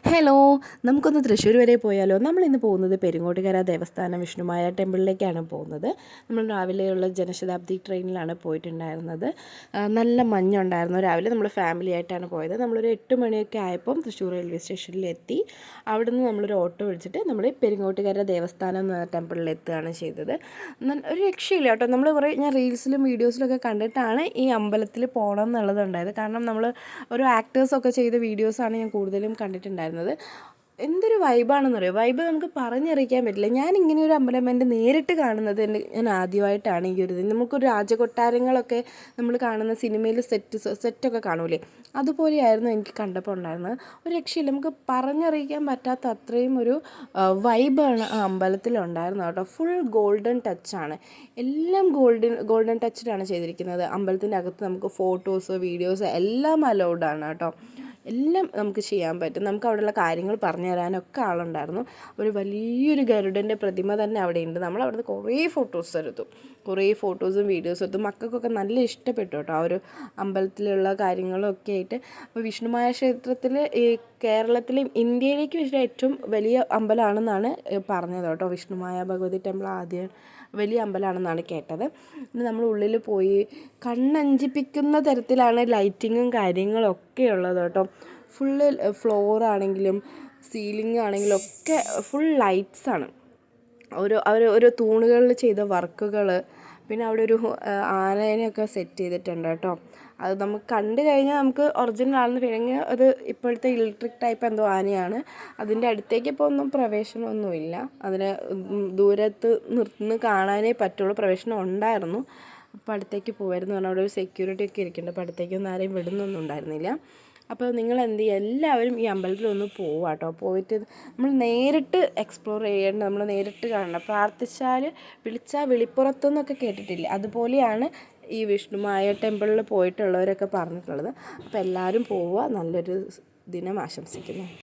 Hello നമുക്കൊന്ന് തൃശ്ശൂർ വരെ പോയാലോ? നമ്മൾ ഇന്ന് പോകുന്നത് പെരുങ്ങോട്ടുകര ദേവസ്ഥാനം വിഷ്ണുമായ ടെമ്പിളിലേക്കാണ് പോകുന്നത്. നമ്മൾ രാവിലെയുള്ള ജനശതാബ്ദി ട്രെയിനിലാണ് പോയിട്ടുണ്ടായിരുന്നത്. നല്ല മഞ്ഞുണ്ടായിരുന്നു രാവിലെ. നമ്മൾ ഫാമിലി ആയിട്ടാണ് പോയത്. നമ്മളൊരു എട്ട് മണിയൊക്കെ ആയപ്പം തൃശ്ശൂർ റെയിൽവേ സ്റ്റേഷനിൽ എത്തി. അവിടുന്ന് നമ്മളൊരു ഓട്ടോ വിളിച്ചിട്ട് നമ്മൾ പെരുങ്ങോട്ടുകര ദേവസ്ഥാനം എന്ന ടെമ്പിളിൽ എത്തുകയാണ് ചെയ്തത്. ഒരു രക്ഷയില്ല കേട്ടോ. നമ്മൾ കുറേ ഞാൻ റീൽസിലും വീഡിയോസിലൊക്കെ കണ്ടിട്ടാണ് ഈ അമ്പലത്തിൽ പോകണം എന്നുള്ളതുണ്ടായത് കാരണം നമ്മൾ ഒരു ആക്ടേഴ്സൊക്കെ ചെയ്ത വീഡിയോസാണ് ഞാൻ കൂടുതലും കണ്ടിട്ടുണ്ടായിരുന്നത് എന്തൊരു വൈബാണെന്നറിയോ വൈബ് നമുക്ക് പറഞ്ഞറിയിക്കാൻ പറ്റില്ല. ഞാൻ ഇങ്ങനെ ഒരു അമ്പലം എന്റെ നേരിട്ട് കാണുന്നത് ഞാൻ ആദ്യമായിട്ടാണ് ഈ ഒരു നമുക്കൊരു രാജകൊട്ടാരങ്ങളൊക്കെ നമ്മൾ കാണുന്ന സിനിമയിൽ സെറ്റ് സെറ്റൊക്കെ കാണൂലേ? അതുപോലെയായിരുന്നു എനിക്ക് കണ്ടപ്പോൾ ഉണ്ടായിരുന്നത്. ഒരു രക്ഷയില്ല. നമുക്ക് പറഞ്ഞറിയിക്കാൻ പറ്റാത്ത അത്രയും ഒരു വൈബാണ് ആ അമ്പലത്തിൽ ഉണ്ടായിരുന്നത് കേട്ടോ. ഫുൾ ഗോൾഡൻ ടച്ചാണ് എല്ലാം ഗോൾഡൻ ഗോൾഡൻ ടച്ചിലാണ് ചെയ്തിരിക്കുന്നത്. അമ്പലത്തിന്റെ അകത്ത് നമുക്ക് ഫോട്ടോസ് വീഡിയോസ് എല്ലാം അലൗഡാണ് കേട്ടോ. എല്ലാം നമുക്ക് ചെയ്യാൻ പറ്റും. നമുക്ക് അവിടെയുള്ള കാര്യങ്ങൾ പറഞ്ഞു തരാനൊക്കെ ആളുണ്ടായിരുന്നു. ഒരു വലിയൊരു ഗരുഡന്റെ പ്രതിമ തന്നെ അവിടെ ഉണ്ട് നമ്മൾ അവിടുന്ന് കുറേ ഫോട്ടോസ് എടുത്തു. കുറേ ഫോട്ടോസും വീഡിയോസും എടുത്തു. മക്കൾക്കൊക്കെ നല്ല ഇഷ്ടപ്പെട്ടു കേട്ടോ ആ ഒരു അമ്പലത്തിലുള്ള കാര്യങ്ങളൊക്കെ ആയിട്ട്. അപ്പോൾ വിഷ്ണുമായ ക്ഷേത്രത്തിൽ ഈ കേരളത്തിലെയും ഇന്ത്യയിലേക്ക് വെച്ചിട്ട് ഏറ്റവും വലിയ അമ്പലമാണെന്നാണ് പറഞ്ഞത് കേട്ടോ. വിഷ്ണുമായ ഭഗവതി ടെമ്പിൾ ആദ്യം വലിയ അമ്പലമാണെന്നാണ് കേട്ടത്. പിന്നെ നമ്മൾ ഉള്ളിൽ പോയി കണ്ണഞ്ചിപ്പിക്കുന്ന തരത്തിലാണ് ലൈറ്റിങ്ങും കാര്യങ്ങളും ഒക്കെ ഉള്ളത് കേട്ടോ. ഫുള്ള് ഫ്ലോർ ആണെങ്കിലും സീലിംഗ് ആണെങ്കിലും ഒക്കെ ഫുൾ ലൈറ്റ്സ് ആണ്. ഓരോ അവർ ഓരോ തൂണുകളിൽ ചെയ്ത വർക്കുകൾ പിന്നെ അവിടെ ഒരു ആനേനെയൊക്കെ സെറ്റ് ചെയ്തിട്ടുണ്ട് കേട്ടോ. അത് നമുക്ക് കണ്ടു കഴിഞ്ഞാൽ നമുക്ക് ഒറിജിനൽ ആണെന്ന് ഫീലിങ് അത് ഇപ്പോഴത്തെ ഇലക്ട്രിക് ടൈപ്പ് എന്തോ ആനയാണ്. അതിന്റെ അടുത്തേക്ക് ഇപ്പോൾ ഒന്നും പ്രവേശനമൊന്നുമില്ല. അതിന് ദൂരത്ത് നിർത്തുന്ന കാണാനേ പറ്റുള്ളൂ. പ്രവേശനം ഉണ്ടായിരുന്നു. അപ്പോൾ അടുത്തേക്ക് പോകുമായിരുന്നു പറഞ്ഞാൽ അവിടെ ഒരു സെക്യൂരിറ്റി ഒക്കെ ഇരിക്കുന്നുണ്ട്. അപ്പോൾ അടുത്തേക്കൊന്നും ആരെയും വിടുന്നൊന്നും ഉണ്ടായിരുന്നില്ല. അപ്പോൾ നിങ്ങൾ എന്ത് ചെയ്യുക? എല്ലാവരും ഈ അമ്പലത്തിൽ ഒന്ന് പോവുക കേട്ടോ പോയിട്ട് നമ്മൾ നേരിട്ട് എക്സ്പ്ലോർ ചെയ്യേണ്ട നമ്മൾ നേരിട്ട് കാണണം പ്രാർത്ഥിച്ചാൽ വിളിച്ചാൽ വിളിപ്പുറത്തുനിന്നൊക്കെ കേട്ടിട്ടില്ലേ? അതുപോലെയാണ് ഈ വിഷ്ണുമായ ടെമ്പിളിൽ പോയിട്ടുള്ളവരൊക്കെ പറഞ്ഞിട്ടുള്ളത്. അപ്പോൾ എല്ലാവരും പോവുക. നല്ലൊരു ദിനം ആശംസിക്കുന്നു.